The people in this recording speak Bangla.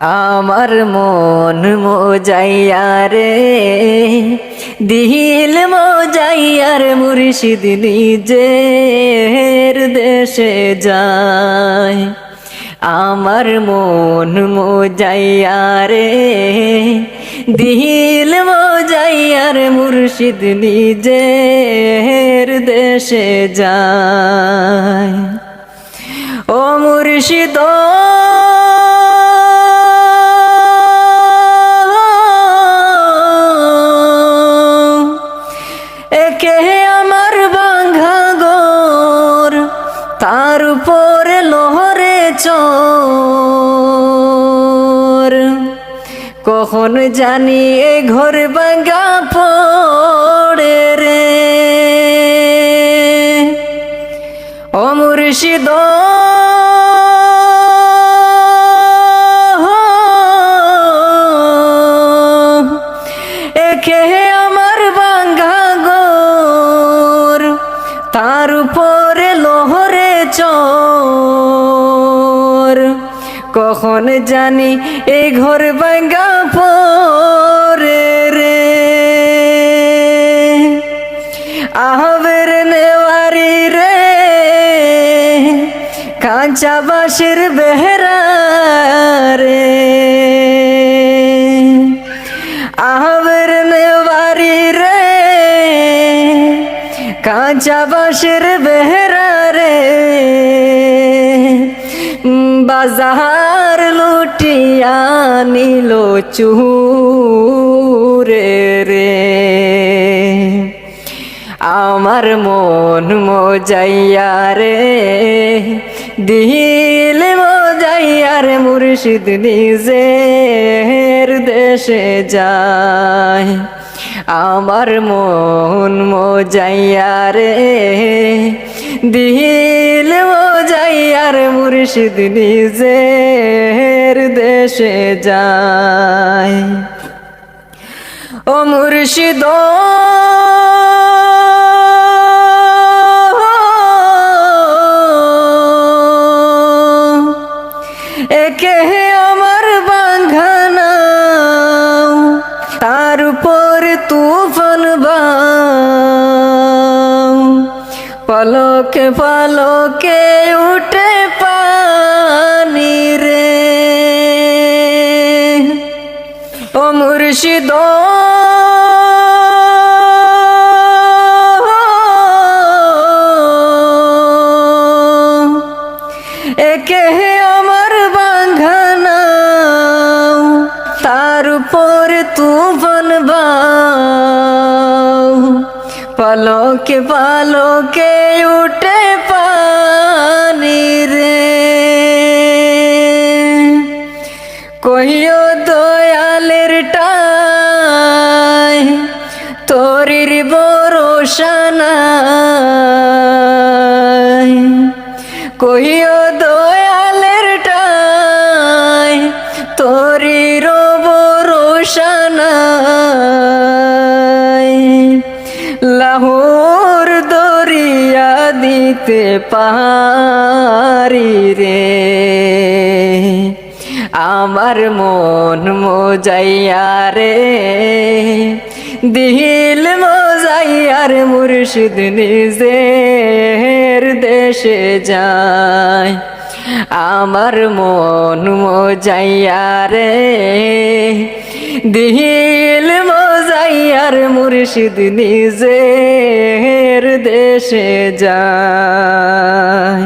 আমার মন মোজাইয়া রে, দিল মোজাইয়ার মুর্শিদ নিজের দেশে যায়। আমার মন মোজাইয়া রে, দিল মোজাইয়ার মুর্শিদ নিজের দেশে যায়। ও মুর্শিদ চোর। কখন জানি এ ঘর বাঙ্গা পড়ে রে। ও মুর্শিদ একে তার উপরে লোহরে চোর। কখন জানি এই ঘর বাঙ্গা পরে রে? আহবের নেওয়ারি রে। কাঁচা বাসের বেহরা রে। আহবের নেওয়ারি রে। কাঁচা বাসের বেহরা বাজার লুটিয়া নিল চুরে রে। আমার মন মোজাইয়া রে, দিল মোজাইয়া রে, মুর্শিদ নিজের দেশে যায়। আমার মন মোজাইয়া রে দিল যাই আর মুর্শিদ নিজের দেশে যায়। ও মুর্শিদ পলকে পলকে উঠে পানি রে। ও মুর্শিদ। একে আমার বাঙ্গানা তার পলকে পলকে কহিও দয়ালের টাই তোরির ভরসা নাই লাহোর দরিয়া দিতে পারি রে, আমার মন মোজাইয়া রে। দিল মোজাইয়ার মুর্শিদ নিজের দেশে যায় আমার মন মোজাইয়া রে। দিল মজাইয়ার মুর্শিদ নিজের দেশে যায়।